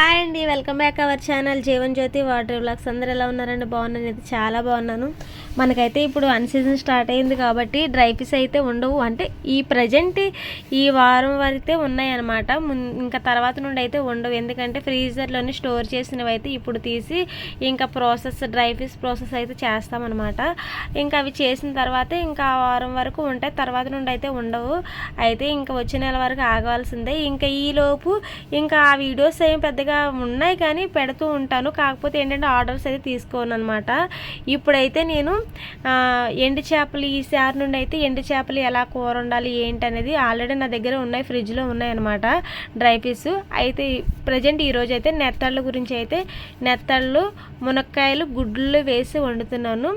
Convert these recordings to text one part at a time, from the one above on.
Hi అండి welcome back our channel. Jeevan Jyothi water blogs అందరు ఎలా ఉన్నారండి? బాగున్నాను. అయితే చాలా బాగున్నాను. మనకైతే ఇప్పుడు అన్ సీజన్ స్టార్ట్ అయింది కాబట్టి డ్రై ఫిష్ అయితే ఉండవు. అంటే ఈ ప్రజెంట్ ఈ వారం వరకే ఉన్నాయన్నమాట. మున్- ఇంకా తర్వాత నుండి అయితే ఉండవు. ఎందుకంటే ఫ్రీజర్లోనే స్టోర్ చేసినవి అయితే ఇప్పుడు తీసి ఇంకా ప్రాసెస్ డ్రై ఫిష్ ప్రాసెస్ అయితే చేస్తామన్నమాట. ఇంకా అవి చేసిన తర్వాత ఇంకా వారం వరకు ఉంటాయి. తర్వాత నుండి అయితే ఉండవు. అయితే ఇంకా వచ్చే నెల వరకు ఆగవలసిందే. ఇంకా ఈ లోపు ఇంకా ఆ వీడియోస్ ఏం పెద్దగా ఉన్నాయి కానీ పెడుతూ ఉంటాను. కాకపోతే ఏంటంటే ఆర్డర్స్ అయితే తీసుకోను అనమాట ఇప్పుడైతే నేను ఎండు చేపలు ఈ సారి నుండి అయితే ఎండు చేపలు ఎలా కూర ఉండాలి ఏంటి అనేది ఆల్రెడీ నా దగ్గర ఉన్నాయి ఫ్రిడ్జ్లో ఉన్నాయి అనమాట డ్రై పీస్ అయితే ప్రజెంట్ ఈరోజు అయితే నెత్తళ్ళ గురించి అయితే నెత్తళ్ళు మునక్కాయలు గుడ్లు వేసి వండుతున్నాను.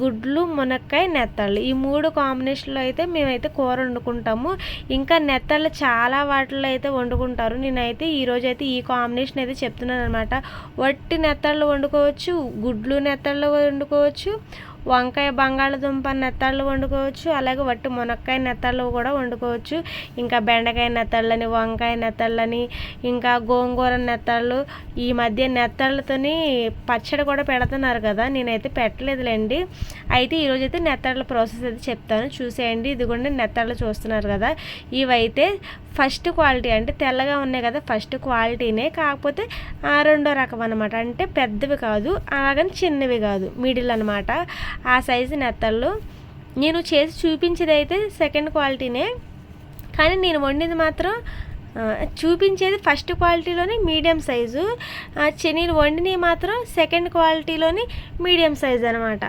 గుడ్లు మునక్కాయ నెత్తళ్ళు. ఈ మూడు కాంబినేషన్లో అయితే మేమైతే కూర వండుకుంటాము. ఇంకా నెత్తళ్ళు చాలా వాటిల్లో అయితే వండుకుంటారు. నేనైతే ఈరోజు అయితే ఈ కాంబినేషన్ అయితే చెప్తున్నాను అనమాట వట్టి నెత్తళ్ళు వండుకోవచ్చు గుడ్లు నెత్తళ్ళు వండుకోవచ్చు వంకాయ బంగాళదుంప నెత్తళ్ళు వండుకోవచ్చు అలాగే వట్టి మునక్కాయ నెత్తళ్ళు కూడా వండుకోవచ్చు. ఇంకా బెండకాయ నెత్తళ్ళని వంకాయ నెత్తళ్ళని ఇంకా గోంగూర నెత్తళ్ళు ఈ మధ్య నెత్తళ్ళతోని పచ్చడి కూడా పెడుతున్నారు కదా నేనైతే పెట్టలేదులేండి. అయితే ఈరోజు అయితే నెత్తళ్ళ ప్రాసెస్ అయితే చెప్తాను. చూసేయండి ఇది కూడా నెత్తళ్ళు చూస్తున్నారు కదా. ఇవైతే ఫస్ట్ క్వాలిటీ అంటే తెల్లగా ఉన్నాయి కదా ఫస్ట్ క్వాలిటీనే. కాకపోతే ఆ, రెండో రకం అనమాట అంటే పెద్దవి కాదు అలాగని చిన్నవి కాదు మిడిల్ అనమాట ఆ సైజు నెత్తళ్ళు. నేను చేసి చూపించేది అయితే సెకండ్ క్వాలిటీనే. కానీ నేను వండింది మాత్రం చూపించేది ఫస్ట్ క్వాలిటీలోని మీడియం సైజు. ఆ, నేను వండినవి మాత్రం సెకండ్ క్వాలిటీలోని మీడియం సైజు అనమాట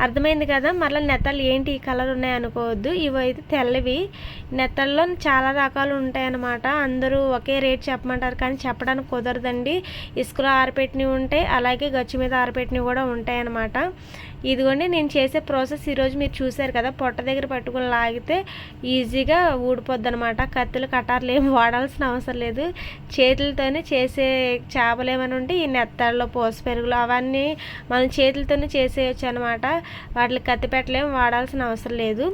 అర్థమైంది కదా? మరలా నెత్తలు ఏంటి? ఈ కలర్ ఉన్నాయి అనుకోవద్దు. ఇవైతే తెల్లవి. నెత్తల్లో చాలా రకాలు ఉంటాయన్నమాట. అందరూ ఒకే రేట్ చెప్పమంటారు కానీ చెప్పడానికి కుదరదండి. ఇసుకలో ఆరపెట్టినవి ఉంటాయి. అలాగే గచ్చు మీద ఆరపెట్టినవి కూడా ఉంటాయన్నమాట. ఇదిగోండి నేను చేసే ప్రాసెస్ ఈరోజు మీరు చూశారు కదా పొట్ట దగ్గర పట్టుకుని లాగితే ఈజీగా ఊడిపోద్ది అనమాట కత్తులు కటార్లు ఏం వాడాల్సిన అవసరం లేదు. చేతులతోనే చేసే చేపలు ఏమైనా ఉంటే ఈ నెత్తళ్ళు పోసు పెరుగులు అవన్నీ మనం చేతులతోనే చేసేయచ్చు అనమాట వాటికి కత్తి పెట్టలేం వాడాల్సిన అవసరం లేదు.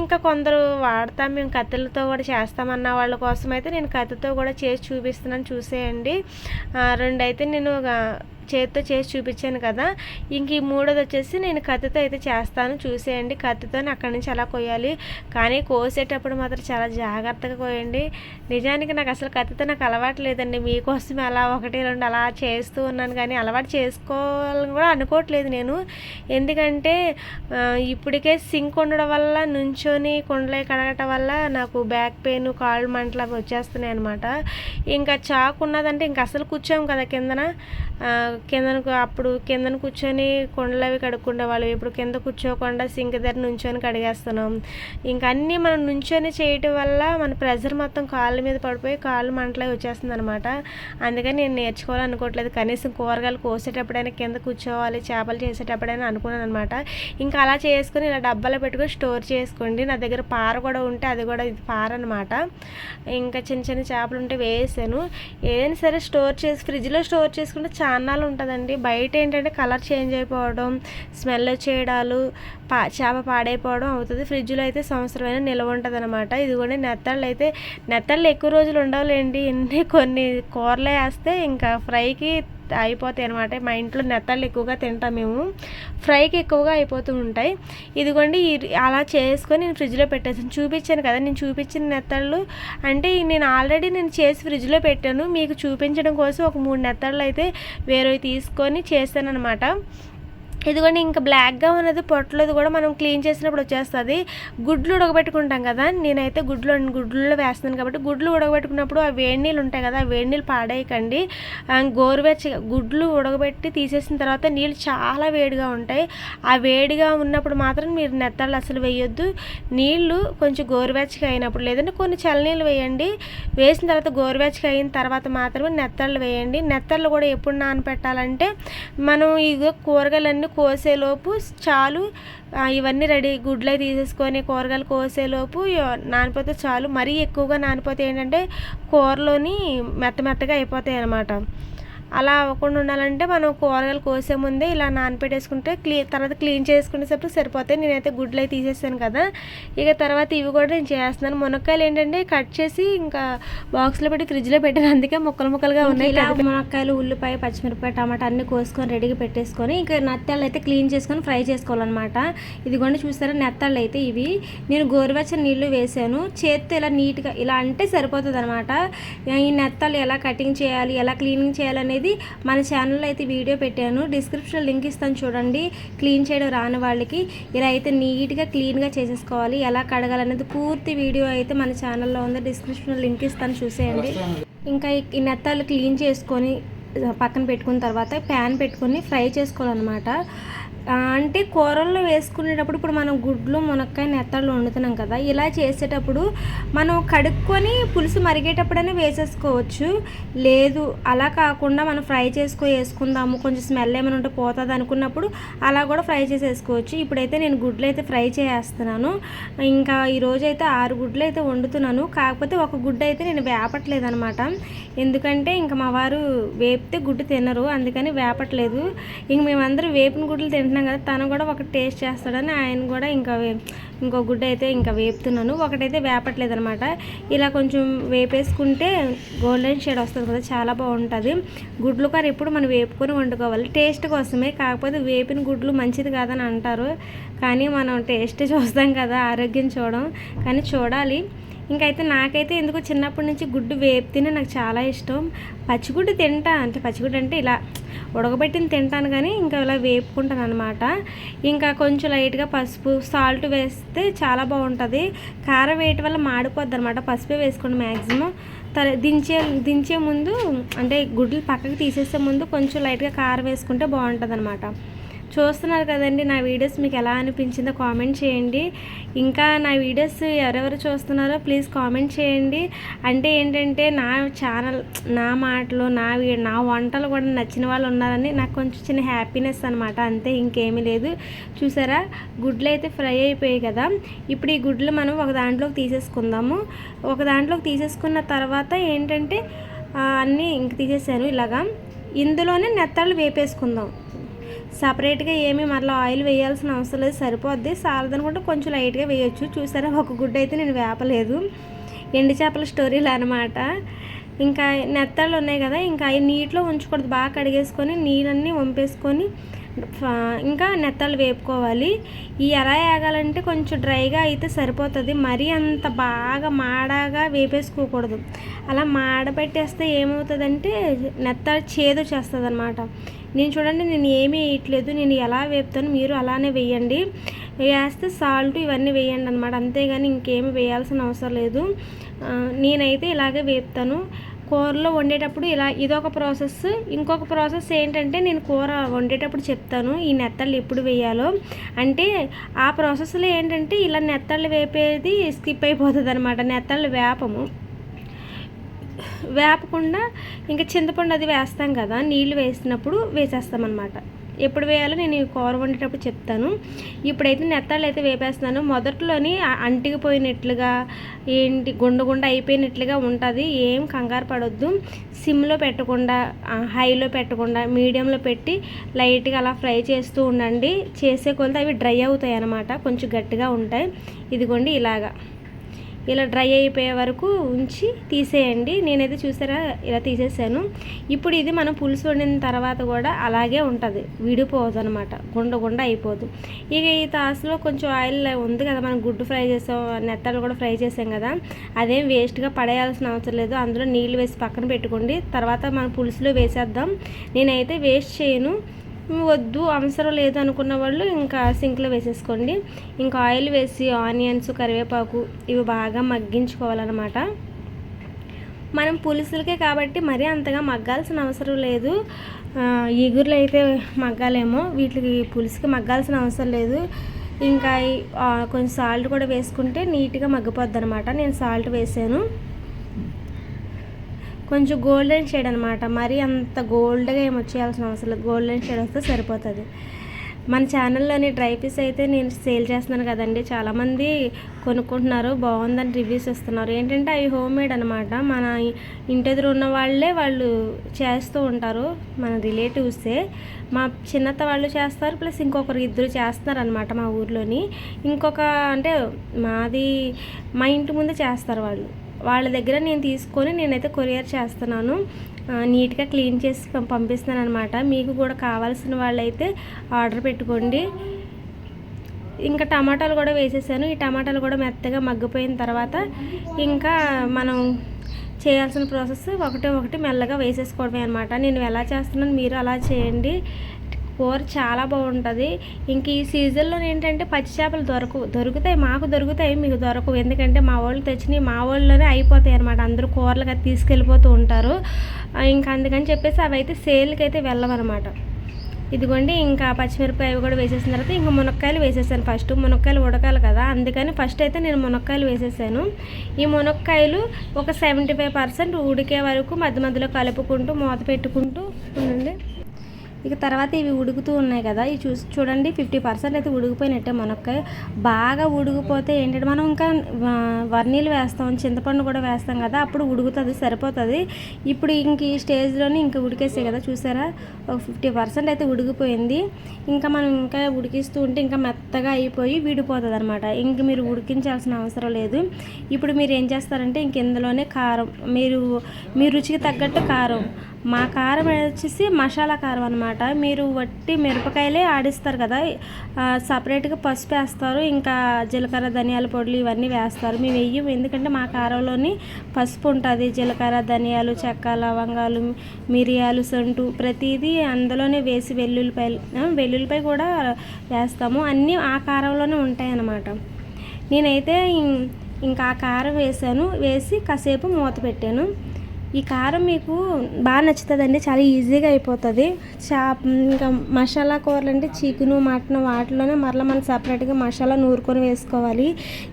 ఇంకా కొందరు వాడతాం మేము కత్తులతో కూడా చేస్తామన్న వాళ్ళ కోసం అయితే నేను కత్తితో కూడా చేసి చూపిస్తున్నాను చూసేయండి. రెండైతే రెండు అయితే నేను చేతితో చేసి చూపించాను కదా. ఇంక ఈ మూడోది వచ్చేసి నేను కత్తితో అయితే చేస్తాను. చూసేయండి కత్తితో అక్కడి నుంచి అలా కొయ్యాలి. కానీ కోసేటప్పుడు మాత్రం చాలా జాగ్రత్తగా కోయండి నిజానికి నాకు అసలు కత్తితో నాకు అలవాటు లేదండి. మీకోసం అలా ఒకటి రెండు అలా చేస్తూ ఉన్నాను కానీ అలవాటు చేసుకోవాలని కూడా అనుకోవట్లేదు నేను. ఎందుకంటే ఇప్పటికే సింక్ ఉండడం వల్ల నుంచొని కుండలే కడగటం వల్ల నాకు బ్యాక్ పెయిన్ కాళ్ళు మంటలు అవి వచ్చేస్తున్నాయి అనమాట ఇంకా చాకు ఉన్నదంటే ఇంకా అసలు కూర్చోము కదా కిందన. కిందనకు అప్పుడు కిందన కూర్చొని కొండలు అవి కడుక్కుండే వాళ్ళు. ఇప్పుడు కింద కూర్చోకుండా సింక్ దగ్గర నుంచొని కడిగేస్తున్నాం. ఇంకా అన్నీ మనం నుంచొని చేయటం వల్ల మన ప్రెషర్ మొత్తం కాళ్ళ మీద పడిపోయి కాళ్ళు మంటలే వచ్చేస్తుంది అనమాట అందుకని నేను నేర్చుకోవాలనుకోవట్లేదు. కనీసం కూరగాయలు కోసేటప్పుడైనా కింద కూర్చోవాలి చేపలు చేసేటప్పుడైనా అనుకున్నాను అనమాట ఇంకా అలా చేసుకుని ఇలా డబ్బాలో పెట్టుకొని స్టోర్ చేసుకోండి. నా దగ్గర పార కూడా ఉంటే అది కూడా ఇది పార అనమాట ఇంకా చిన్న చిన్న చేపలు ఉంటే వేసాను. ఏదైనా సరే స్టోర్ చేసి ఫ్రిడ్జ్లో స్టోర్ చేసుకుంటే చాలా ఉంటుందండి. బయట ఏంటంటే కలర్ చేంజ్ అయిపోవడం స్మెల్ వచ్చేయడాలు పా చేప పాడైపోవడం అవుతుంది. ఫ్రిడ్జ్లో అయితే సంవత్సరమైన నిల్వ ఉంటుంది అనమాట ఇది కూడా నెత్తళ్ళు అయితే నెత్తళ్ళు ఎక్కువ రోజులు ఉండవులేండి. ఎన్ని కొన్ని కూరలు వేస్తే ఇంకా ఫ్రైకి అయిపోతాయి అనమాట మా ఇంట్లో నెత్తళ్ళు ఎక్కువగా తింటాం మేము. ఫ్రైకి ఎక్కువగా అయిపోతూ ఉంటాయి. ఇదిగోండి అలా చేసుకొని నేను ఫ్రిడ్జ్లో పెట్టేసాను చూపించాను కదా నేను చూపించిన నెత్తళ్ళు. అంటే నేను ఆల్రెడీ నేను చేసి ఫ్రిడ్జ్లో పెట్టాను. మీకు చూపించడం కోసం ఒక మూడు నెత్తళ్ళు అయితే వేరేవి తీసుకొని చేశాను అనమాట ఇదిగోండి ఇంకా బ్లాక్గా ఉన్నది పొట్టలది కూడా మనం క్లీన్ చేసినప్పుడు వచ్చేస్తుంది. గుడ్లు ఉడకబెట్టుకుంటాం కదా నేనైతే గుడ్లు గుడ్లలో వేస్తున్నాను కాబట్టి గుడ్లు ఉడకబెట్టుకున్నప్పుడు ఆ వేడి నీళ్ళు ఉంటాయి కదా ఆ వేడి నీళ్ళు పాడేయకండి. గోరువెచ్చగా గుడ్లు ఉడకబెట్టి తీసేసిన తర్వాత నీళ్ళు చాలా వేడిగా ఉంటాయి. ఆ వేడిగా ఉన్నప్పుడు మాత్రం మీరు నెత్తళ్ళు అసలు వేయొద్దు. నీళ్ళు కొంచెం గోరువెచ్చగా అయినప్పుడు లేదంటే కొన్ని చల్లనీళ్ళు వేయండి. వేసిన తర్వాత గోరువెచ్చగా అయిన తర్వాత మాత్రమే నెత్తళ్ళు వేయండి. నెత్తళ్ళు కూడా ఎప్పుడు నానపెట్టాలంటే మనం ఈ కూరగాయలన్నీ కోసేలోపు చాలు ఇవన్నీ రెడీ గుడ్లు తీసేసుకొని కూరగాయలు కోసేలోపు నానిపోతే చాలు. మరీ ఎక్కువగా నానిపోతే ఏంటంటే కూరలోని మెత్త మెత్తగా అయిపోతాయి అన్నమాట అలా అవ్వకుండా ఉండాలంటే మనం కూరగాయలు కోసే ముందే ఇలా నానపెట్టేసుకుంటే క్లీన్ తర్వాత క్లీన్ చేసుకునేటప్పుడు సరిపోతాయి. నేనైతే గుడ్లు అయితే తీసేసాను కదా. ఇక తర్వాత ఇవి కూడా నేను చేస్తున్నాను. మునక్కాయలు ఏంటంటే కట్ చేసి ఇంకా బాక్స్లో పెట్టి ఫ్రిడ్జ్లో పెట్టాను. అందుకే ముక్కలు ముక్కలుగా ఉన్నాయి. ఇలా మునక్కాయలు ఉల్లిపాయ పచ్చిమిరపకాయ టమాటా అన్ని కోసుకొని రెడీగా పెట్టేసుకొని ఇంకా నత్తాలు అయితే క్లీన్ చేసుకొని ఫ్రై చేసుకోవాలన్నమాట. ఇదిగోండి చూసారా నెత్తాళ్ళు అయితే ఇవి. నేను గోరువెచ్చని నీళ్ళు వేసాను. చేత్తో ఇలా నీట్గా ఇలా అంటే సరిపోతుంది అనమాట ఈ నెత్తాలు ఎలా కటింగ్ చేయాలి ఎలా క్లీనింగ్ చేయాలనేది మన ఛానల్లో అయితే వీడియో పెట్టాను. డిస్క్రిప్షన్లో లింక్ ఇస్తాను చూడండి. క్లీన్ చేయడం రాని వాళ్ళకి ఇలా అయితే నీట్గా క్లీన్గా చేసేసుకోవాలి. ఎలా కడగాలనేది పూర్తి వీడియో అయితే మన ఛానల్లో ఉంది. డిస్క్రిప్షన్లో లింక్ ఇస్తాను చూసేయండి. ఇంకా ఈ- నెత్తాలు క్లీన్ చేసుకొని పక్కన పెట్టుకున్న తర్వాత ప్యాన్ పెట్టుకొని ఫ్రై చేసుకోవాలన్నమాట. అంటే కూరల్లో వేసుకునేటప్పుడు ఇప్పుడు మనం గుడ్లు మునక్కాయ నెత్తళ్ళు వండుతున్నాం కదా ఇలా చేసేటప్పుడు మనం కడుక్కొని పులుసు మరిగేటప్పుడైనా వేసేసుకోవచ్చు. లేదు అలా కాకుండా మనం ఫ్రై చేసుకో వేసుకుందాము కొంచెం స్మెల్ ఏమైనా ఉంటే పోతుంది అనుకున్నప్పుడు అలా కూడా ఫ్రై చేసేసుకోవచ్చు. ఇప్పుడైతే నేను గుడ్లు అయితే ఫ్రై చేస్తున్నాను ఇంకా ఈరోజు అయితే ఆరు గుడ్లు అయితే వండుతున్నాను. కాకపోతే ఒక గుడ్డు అయితే నేను వేపట్లేదు అనమాట ఎందుకంటే ఇంకా మా వారు వేపితే గుడ్డు తినరు అందుకని వేపట్లేదు. ఇంక మేమందరూ వేపిన గుడ్లు తింటున్నాం. కదా తను కూడా ఒక టేస్ట్ చేస్తాడని ఆయన కూడా ఇంకా ఇంకో గుడ్డ అయితే ఇంకా వేపుతున్నాను. ఒకటైతే వేపట్లేదు అనమాట ఇలా కొంచెం వేపేసుకుంటే గోల్డెన్ షేడ్ వస్తుంది కదా చాలా బాగుంటుంది. గుడ్లు కారు ఎప్పుడు మనం వేపుకొని వండుకోవాలి. టేస్ట్ కోసమే కాకపోతే వేపిన గుడ్లు మంచిది కాదని అంటారు. కానీ మనం టేస్ట్ చూస్తాం కదా ఆరోగ్యం చూడడం కానీ చూడాలి. ఇంకైతే నాకైతే ఎందుకు చిన్నప్పటి నుంచి గుడ్డు వేపితేనే నాకు చాలా ఇష్టం. పచ్చిగుడ్డు తింటా అంటే పచ్చిగుడ్డు అంటే ఇలా ఉడకబెట్టిన తింటాను కానీ ఇంకా ఇలా వేపుకుంటాను అనమాట ఇంకా కొంచెం లైట్గా పసుపు సాల్ట్ వేస్తే చాలా బాగుంటుంది. కారం వేయటం వల్ల మాడిపోద్ది అనమాట పసుపే వేసుకోండి మ్యాక్సిమం తర దించే దించే ముందు అంటే గుడ్లు పక్కకి తీసేసే ముందు కొంచెం లైట్గా కారం వేసుకుంటే బాగుంటుంది అనమాట చూస్తున్నారు కదండి నా వీడియోస్ మీకు ఎలా అనిపించిందో కామెంట్ చేయండి. ఇంకా నా వీడియోస్ ఎవరెవరు చూస్తున్నారో ప్లీజ్ కామెంట్ చేయండి. అంటే ఏంటంటే నా ఛానల్ నా మాటలు నా నా వంటలు కూడా నచ్చిన వాళ్ళు ఉన్నారని నాకు కొంచెం చిన్న హ్యాపీనెస్ అనమాట అంతే ఇంకేమీ లేదు. చూసారా? గుడ్లు అయితే ఫ్రై అయిపోయాయి కదా. ఇప్పుడు ఈ గుడ్లు మనం ఒక దాంట్లోకి తీసేసుకుందాము. ఒక దాంట్లోకి తీసేసుకున్న తర్వాత ఏంటంటే అన్నీ ఇంక తీసేసాను ఇలాగా. ఇందులోనే నెత్తళ్ళు వేపేసుకుందాం. సపరేట్గా ఏమి మరలా ఆయిల్ వేయాల్సిన అవసరం లేదు సరిపోద్ది. సాలదనుకుంటే కొంచెం లైట్గా వేయొచ్చు. చూసారా ఒక గుడ్డ అయితే నేను వేపలేదు. ఎండు చేపల స్టోరీలు అనమాట ఇంకా నెత్తళ్ళు ఉన్నాయి కదా ఇంకా అవి నీటిలో ఉంచకూడదు. బాగా కడిగేసుకొని నీళ్ళన్నీ వంపేసుకొని ఫ- ఇంకా నెత్తలు వేపుకోవాలి. ఈ ఎలా వేగాలంటే కొంచెం డ్రైగా అయితే సరిపోతుంది. మరీ అంత బాగా మాడగా వేపేసుకోకూడదు. అలా మాడబెట్టేస్తే ఏమవుతుందంటే నెత్త చేదు చేస్తుంది అనమాట నేను చూడండి నేను ఏమీ వేయట్లేదు. నేను ఎలా వేపుతాను మీరు అలానే వేయండి. వేస్తే సాల్ట్ ఇవన్నీ వేయండి అనమాట అంతేగాని ఇంకేమి వేయాల్సిన అవసరం లేదు. నేనైతే ఇలాగే వేపుతాను. కూరలో వండేటప్పుడు ఇలా ఇదొక ప్రాసెస్. ఇంకొక ప్రాసెస్ ఏంటంటే నేను కూర వండేటప్పుడు చెప్తాను ఈ నెత్తళ్ళు ఎప్పుడు వేయాలో. అంటే ఆ ప్రాసెస్లో ఏంటంటే ఇలా నెత్తళ్ళు వేపేది స్కిప్ అయిపోతుంది అనమాట నెత్తళ్ళు వేపము. వేపకుండా ఇంకా చింతపండు అది వేస్తాం కదా నీళ్ళు వేసినప్పుడు వేసేస్తామన్నమాట. ఎప్పుడు వేయాలో నేను కూర వండేటప్పుడు చెప్తాను. ఇప్పుడైతే నెత్తాళ్ళు అయితే వేపేస్తున్నాను. మొదట్లోని అంటికిపోయినట్లుగా ఏంటి గుండ గుండ అయిపోయినట్లుగా ఉంటుంది. ఏం కంగారు పడొద్దు. సిమ్లో పెట్టకుండా హైలో పెట్టకుండా మీడియంలో పెట్టి లైట్గా అలా ఫ్రై చేస్తూ ఉండండి. చేసే కొలత అవి డ్రై అవుతాయి అన్నమాట కొంచెం గట్టిగా ఉంటాయి. ఇదిగోండి ఇలాగా. ఇలా డ్రై అయిపోయే వరకు ఉంచి తీసేయండి. నేనైతే చూసారా ఇలా తీసేసాను. ఇప్పుడు ఇది మనం పులుసు వండిన తర్వాత కూడా అలాగే ఉంటుంది. విడిపోదు అనమాట గుండ గుండ అయిపోదు. ఇక ఈ తాసులో కొంచెం ఆయిల్ ఉంది కదా మనం గుడ్డు ఫ్రై చేసాం నెత్తలు కూడా ఫ్రై చేసాం కదా అదేం వేస్ట్గా పడేయాల్సిన అవసరం లేదు. అందులో నీళ్ళు వేసి పక్కన పెట్టుకోండి. తర్వాత మనం పులుసులో వేసేద్దాం. నేనైతే వేస్ట్ చేయను. వద్దు అవసరం లేదు అనుకున్న వాళ్ళు ఇంకా సింక్లో వేసేసుకోండి. ఇంకా ఆయిల్ వేసి ఆనియన్స్ కరివేపాకు ఇవి బాగా మగ్గించుకోవాలన్నమాట. మనం పులుసులకే కాబట్టి మరీ అంతగా మగ్గాల్సిన అవసరం లేదు. ఆ, అయితే మగ్గాలేమో వీటికి పులుసుకి మగ్గాల్సిన అవసరం లేదు. ఇంకా కొంచెం సాల్ట్ కూడా వేసుకుంటే నీట్గా మగ్గిపోద్ది అనమాట నేను సాల్ట్ వేసాను. కొంచెం గోల్డెన్ షేడ్ అనమాట మరీ అంత గోల్డ్గా ఏమి వచ్చేయాల్సిన అవసరం లేదు. గోల్డెన్ షేడ్ వస్తే సరిపోతుంది. మన ఛానల్లోని డ్రై పీస్ అయితే నేను సేల్ చేస్తున్నాను కదండి. చాలామంది కొనుక్కుంటున్నారు. బాగుందని రివ్యూస్ ఇస్తున్నారు. ఏంటంటే అవి హోమ్ మేడ్ అనమాట మన ఇంటి ఎదురు ఉన్న వాళ్ళే వాళ్ళు చేస్తూ ఉంటారు. మన రిలేటివ్సే మా చిన్నత్త వాళ్ళు చేస్తారు. ప్లస్ ఇంకొకరు ఇద్దరు చేస్తున్నారు అనమాట మా ఊర్లోని. ఇంకొక అంటే మాది మా ఇంటి ముందు చేస్తారు వాళ్ళు. వాళ్ళ దగ్గర నేను తీసుకొని నేనైతే కొరియర్ చేస్తున్నాను. నీట్గా క్లీన్ చేసి పం- పంపిస్తున్నాను అనమాట మీకు కూడా కావాల్సిన వాళ్ళైతే ఆర్డర్ పెట్టుకోండి. ఇంకా టమాటాలు కూడా వేసేసాను. ఈ టమాటాలు కూడా మెత్తగా మగ్గిపోయిన తర్వాత ఇంకా మనం చేయాల్సిన ప్రాసెస్ ఒకటి ఒకటి మెల్లగా వేసేసుకోవడమే అనమాట నేను ఎలా చేస్తున్నాను మీరు అలా చేయండి. కూర చాలా బాగుంటుంది. ఇంక ఈ సీజన్లో ఏంటంటే పచ్చి చేపలు దొరకవు దొరుకుతాయి మాకు దొరుకుతాయి మీకు దొరకవు. ఎందుకంటే మా వాళ్ళు తెచ్చినవి మా వాళ్ళలోనే అయిపోతాయి అనమాట అందరూ కూరలుగా తీసుకెళ్ళిపోతూ ఉంటారు. ఇంకా అందుకని చెప్పేసి అవి అయితే సేల్కి అయితే వెళ్ళవన్నమాట ఇదిగోండి ఇంకా పచ్చిమిరపకాయ కూడా వేసేసిన తర్వాత ఇంకా మునక్కాయలు వేసేసాను ఫస్ట్. మునక్కాయలు ఉడకాలి కదా అందుకని ఫస్ట్ అయితే నేను మునక్కాయలు వేసేసాను. ఈ మునక్కాయలు ఒక సెవెంటీ ఫైవ్ పర్సెంట్ ఉడికే వరకు మధ్య మధ్యలో కలుపుకుంటూ మూత పెట్టుకుంటూ ఉండండి. ఇక తర్వాత ఇవి ఉడుకుతూ ఉన్నాయి కదా ఇవి చూసి చూడండి ఫిఫ్టీ పర్సెంట్ అయితే ఉడికిపోయినట్టే మునక్కాయ. బాగా ఉడికిపోతే ఏంటంటే మనం ఇంకా వర్నీలు వేస్తాం చింతపండు కూడా వేస్తాం కదా అప్పుడు ఉడుకుతుంది సరిపోతుంది. ఇప్పుడు ఇంక ఈ స్టేజ్లోనే ఇంకా ఉడికేసాయి కదా చూసారా? ఒక ఫిఫ్టీ పర్సెంట్ అయితే ఉడికిపోయింది. ఇంకా మనం ఇంకా ఉడికిస్తూ ఉంటే ఇంకా మెత్తగా అయిపోయి విడిపోతుంది అనమాట ఇంక మీరు ఉడికించాల్సిన అవసరం లేదు. ఇప్పుడు మీరు ఏం చేస్తారంటే ఇంక ఇందులోనే కారం మీరు మీ రుచికి తగ్గట్టు కారం మా కారం వచ్చేసి మసాలా కారం అనమాట మీరు వట్టి మిరపకాయలే ఆడిస్తారు కదా. సపరేట్గా పసుపు వేస్తారు ఇంకా జీలకర్ర ధనియాల పొడులు ఇవన్నీ వేస్తారు. మేము వెయ్యం ఎందుకంటే మా కారంలోని పసుపు ఉంటుంది. జీలకర్ర ధనియాలు చెక్క లవంగాలు మిరియాలు సొంటు ప్రతిదీ అందులోనే వేసి వెల్లుల్లిపాయలు వెల్లుల్లిపాయ కూడా వేస్తాము. అన్నీ ఆ కారంలోనే ఉంటాయన్నమాట నేనైతే ఇంకా ఆ కారం వేసాను. వేసి కాసేపు మూత పెట్టాను. ఈ కారం మీకు బాగా నచ్చుతుందండి చాలా ఈజీగా అయిపోతుంది. చా ఇంకా మసాలా కూరలు అంటే చికెను మటన్ వాటిలోనే మరలా మనం సపరేట్గా మసాలా నూరుకొని వేసుకోవాలి.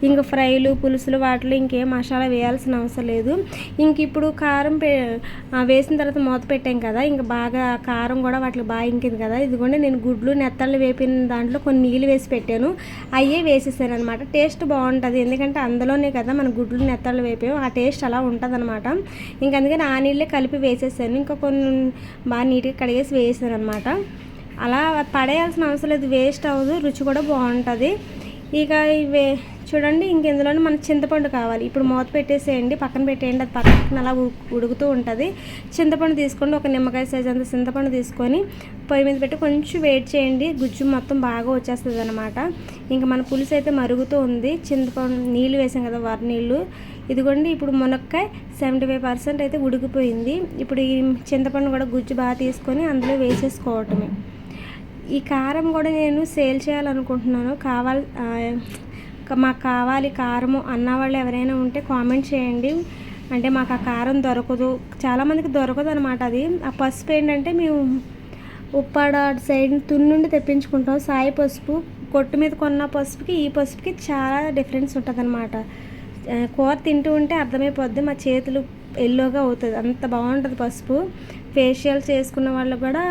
ఇంకా ఫ్రైలు పులుసులు వాటిలో ఇంకేం మసాలా వేయాల్సిన అవసరం లేదు. ఇంక ఇప్పుడు కారం పే వేసిన తర్వాత మూత పెట్టాం కదా ఇంకా బాగా కారం కూడా వాటికి బాగా ఇంకింది కదా. ఇదిగోండి నేను గుడ్లు నెత్తళ్ళు వేపిన దాంట్లో కొన్ని నీళ్ళు వేసి పెట్టాను. అయ్యే వేసేసాను అనమాట టేస్ట్ బాగుంటుంది ఎందుకంటే అందులోనే కదా మన గుడ్లు నెత్తళ్ళు వేపాము ఆ టేస్ట్ అలా ఉంటుంది అనమాట ఇంకా అందుకని ఆ నీళ్ళే కలిపి వేసేసాను. ఇంకా కొన్ని బాగా నీట్గా కడిగేసి వేసాను అనమాట అలా పడేయాల్సిన అవసరం లేదు. వేస్ట్ అవ్వదు. రుచి కూడా బాగుంటుంది. ఇక ఇవే చూడండి ఇంక ఇందులోనే మనకు చింతపండు కావాలి. ఇప్పుడు మూత పెట్టేసేయండి పక్కన పెట్టేయండి అది పక్కన అలా ఉడుకుతూ ఉంటుంది. చింతపండు తీసుకోండి ఒక నిమ్మకాయ సైజ్ అంత చింతపండు తీసుకొని పొయ్యి మీద పెట్టి కొంచెం వెయిట్ చేయండి. గుజ్జు మొత్తం బాగా వచ్చేస్తుంది అనమాట ఇంకా మన పులుసు అయితే మరుగుతూ ఉంది. చింతపండు నీళ్ళు వేసాం కదా వరి నీళ్ళు. ఇదిగోండి ఇప్పుడు మునక్కాయ సెవెంటీ ఫైవ్ పర్సెంట్ అయితే ఉడికిపోయింది. ఇప్పుడు ఈ చింతపండు కూడా గుజ్జు బాగా తీసుకొని అందులో వేసేసుకోవటమే. ఈ కారం కూడా నేను సేల్ చేయాలనుకుంటున్నాను. కావాలి మాకు కావాలి కారము అన్న వాళ్ళు ఎవరైనా ఉంటే కామెంట్ చేయండి. అంటే మాకు ఆ కారం దొరకదు. చాలామందికి దొరకదు అనమాట అది. ఆ పసుపు ఏంటంటే మేము ఉప్పాడ అటు సైడ్ తున్నుండి తెప్పించుకుంటాం. సాయి పసుపు కొట్టు మీద కొన్న పసుపుకి ఈ పసుపుకి చాలా డిఫరెన్స్ ఉంటుంది కూర తింటూ ఉంటే అర్థమైపోద్ది. మా చేతులు ఎల్లోగా అవుతుంది. అంత బాగుంటుంది పసుపు. ఫేషియల్స్ వేసుకున్న వాళ్ళు కూడా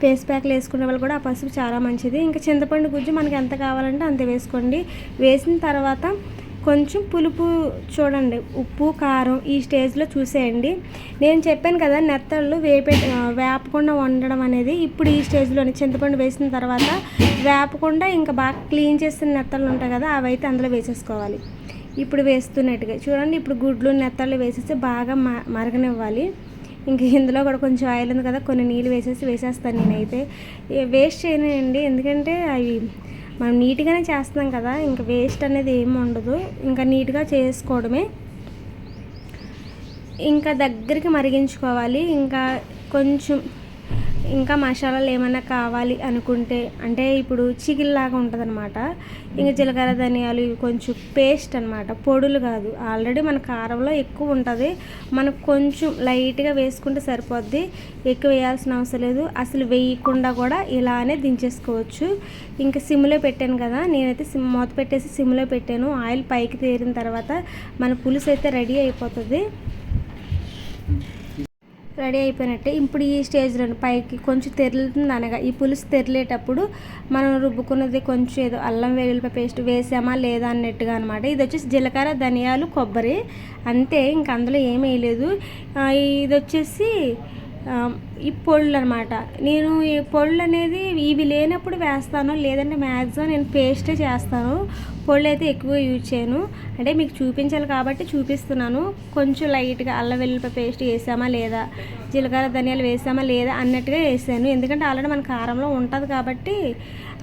ఫేస్ ప్యాక్లు వేసుకున్న వాళ్ళు కూడా ఆ పసుపు చాలా మంచిది. ఇంకా చింతపండు గుజ్జు మనకి ఎంత కావాలంటే అంత వేసుకోండి. వేసిన తర్వాత కొంచెం పులుపు చూడండి. ఉప్పు కారం ఈ స్టేజ్లో చూసేయండి. నేను చెప్పాను కదా నెత్తళ్ళు వేపే వేపకుండా వండడం అనేది ఇప్పుడు ఈ స్టేజ్లోనే చింతపండు వేసిన తర్వాత వేపకుండా ఇంకా బాగా క్లీన్ చేసిన నెత్తళ్ళు ఉంటాయి కదా అవైతే అందులో వేసేసుకోవాలి. ఇప్పుడు వేస్తున్నట్టుగా చూడండి ఇప్పుడు గుడ్లు నెత్తళ్ళు వేసేసి బాగా మ మరగనివ్వాలి. ఇంక ఇందులో కూడా కొంచెం ఆయిల్ ఉంది కదా కొన్ని నీళ్ళు వేసేసి వేసేస్తాను నేనైతే. వేస్ట్ చేయనండి. ఎందుకంటే అవి మనం నీట్గానే చేస్తున్నాం కదా ఇంకా వేస్ట్ అనేది ఏమి ఉండదు. ఇంకా నీట్గా చేసుకోవడమే. ఇంకా దగ్గరికి మరిగించుకోవాలి. ఇంకా కొంచెం ఇంకా మసాలాలు ఏమైనా కావాలి అనుకుంటే అంటే ఇప్పుడు చికిల్లాగా ఉంటుంది అనమాట ఇంకా జీలకర్ర ధనియాలు ఇవి కొంచెం పేస్ట్ అనమాట పొడులు కాదు. ఆల్రెడీ మన కారంలో ఎక్కువ ఉంటుంది. మనకు కొంచెం లైట్గా వేసుకుంటే సరిపోద్ది. ఎక్కువ వేయాల్సిన అవసరం లేదు. అసలు వేయకుండా కూడా ఇలానే దించేసుకోవచ్చు. ఇంకా సిమ్లో పెట్టాను కదా నేనైతే సిమ్ మూత పెట్టేసి సిమ్లో పెట్టాను. ఆయిల్ పైకి తేరిన తర్వాత మన పులుసు అయితే రెడీ అయిపోతుంది. రెడీ అయిపోయినట్టే. ఇప్పుడు ఈ స్టేజ్లో పైకి కొంచెం తెరులుతుంది అనగా ఈ పులుసు తెరిలేటప్పుడు మనం రుబ్బుకున్నది కొంచెం ఏదో అల్లం వెల్లుల్లిపాయ పేస్ట్ వేసామా లేదా అన్నట్టుగా అనమాట ఇది వచ్చేసి జీలకర్ర ధనియాలు కొబ్బరి అంతే. ఇంక అందులో ఏమీ వేయలేదు. ఇది వచ్చేసి ఈ పొళ్ళు అనమాట నేను ఈ పొళ్ళు అనేది ఇవి లేనప్పుడు వేస్తాను. లేదంటే మ్యాక్సిమం నేను పేస్టే చేస్తాను. పొళ్ళు అయితే ఎక్కువ యూజ్ చేయను. అంటే మీకు చూపించాలి కాబట్టి చూపిస్తున్నాను. కొంచెం లైట్గా అల్లం వెల్లుల్లిపాయ పేస్ట్ వేసామా లేదా? జీలకర్ర ధనియాలు వేసామా లేదా? అన్నట్టుగా వేసాను. ఎందుకంటే ఆల్రెడీ మన కారంలో ఉంటుంది కాబట్టి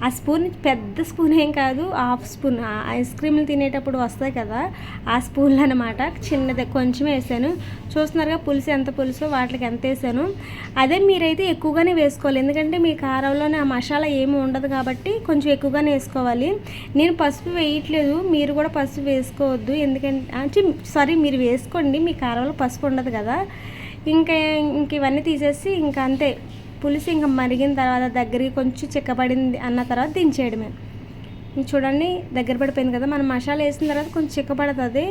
ఆ స్పూన్ పెద్ద స్పూన్ ఏం కాదు హాఫ్ స్పూన్. ఆ ఐస్ క్రీమ్లు తినేటప్పుడు వస్తాయి కదా ఆ స్పూన్లు అనమాట చిన్నది కొంచెం వేసాను. చూస్తున్నారుగా పులుసు ఎంత పులుసు వాటికి ఎంత వేసాను. అదే మీరైతే ఎక్కువగానే వేసుకోవాలి. ఎందుకంటే మీ కారంలోనే ఆ మసాలా ఏమి ఉండదు కాబట్టి కొంచెం ఎక్కువగానే వేసుకోవాలి. నేను పసుపు వేయట్లేదు మీరు కూడా పసుపు వేసుకోవద్దు. ఎందుకంటే అంటే సారీ మీరు వేసుకోండి. మీ కారంలో పసుపు ఉండదు కదా. ఇంకా ఇంక ఇవన్నీ తీసేసి ఇంకా అంతే. పులుసు ఇంకా మరిగిన తర్వాత దగ్గరికి కొంచెం చిక్కబడింది అన్న తర్వాత దించేయడమే. చూడండి దగ్గర పడిపోయింది కదా మనం మసాలా వేసిన తర్వాత కొంచెం చిక్కపడుతుంది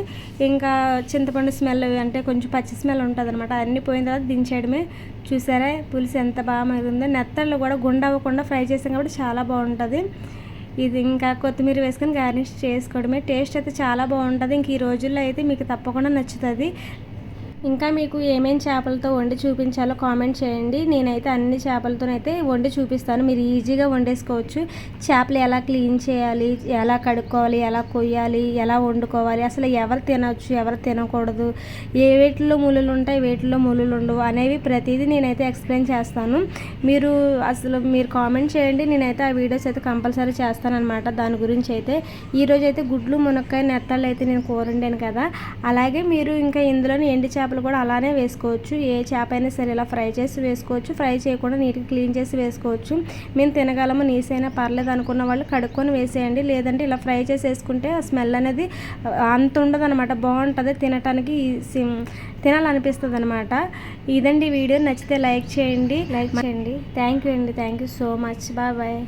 ఇంకా చింతపండు స్మెల్ అంటే కొంచెం పచ్చి స్మెల్ ఉంటుంది అనమాట అన్నీ పోయిన తర్వాత దించేయడమే. చూసారా పులుసు ఎంత బాగా మరిగిందో. నెత్తళ్ళు కూడా గుండె అవ్వకుండా ఫ్రై చేసాం కాబట్టి చాలా బాగుంటుంది. ఇది ఇంకా కొత్తిమీర వేసుకొని గార్నిష్ చేసుకోవడమే. టేస్ట్ అయితే చాలా బాగుంటుంది. ఇంక ఈ రోజుల్లో అయితే మీకు తప్పకుండా నచ్చుతుంది. ఇంకా మీకు ఏమేమి చేపలతో వండి చూపించాలో కామెంట్ చేయండి. నేనైతే అన్ని చేపలతోనైతే వండి చూపిస్తాను. మీరు ఈజీగా వండేసుకోవచ్చు. చేపలు ఎలా క్లీన్ చేయాలి ఎలా కడుక్కోవాలి ఎలా కొయ్యాలి ఎలా వండుకోవాలి అసలు ఎవరు తినవచ్చు ఎవరు తినకూడదు ఏ వేటిలో ములులు ఉంటాయి వేటిలో ముళ్ళు ఉండవు అనేవి ప్రతిదీ నేనైతే ఎక్స్ప్లెయిన్ చేస్తాను. మీరు అసలు మీరు కామెంట్ చేయండి. నేనైతే ఆ వీడియోస్ అయితే కంపల్సరీ చేస్తానన్నమాట. దాని గురించి అయితే ఈరోజు అయితే గుడ్లు మునక్కాయ నెత్తాలు అయితే నేను కూర కదా. అలాగే మీరు ఇంకా ఇందులోని ఎండి చేపలు కూడా అలానే వేసుకోవచ్చు. ఏ చేప అయినా సరే ఇలా ఫ్రై చేసి వేసుకోవచ్చు. ఫ్రై చేయకుండా నీట్గా క్లీన్ చేసి వేసుకోవచ్చు. మేము తినగలము నీసైనా పర్లేదు అనుకున్న వాళ్ళు కడుక్కొని వేసేయండి. లేదంటే ఇలా ఫ్రై చేసి వేసుకుంటే ఆ స్మెల్ అనేది అంత ఉండదు అనమాట బాగుంటుంది. తినటానికి సిమ్- తినాలనిపిస్తుంది అనమాట ఇదండి వీడియో. నచ్చితే లైక్ చేయండి. లైక్ చేయండి. థ్యాంక్ యూ అండి. Thank you so much. Bye bye.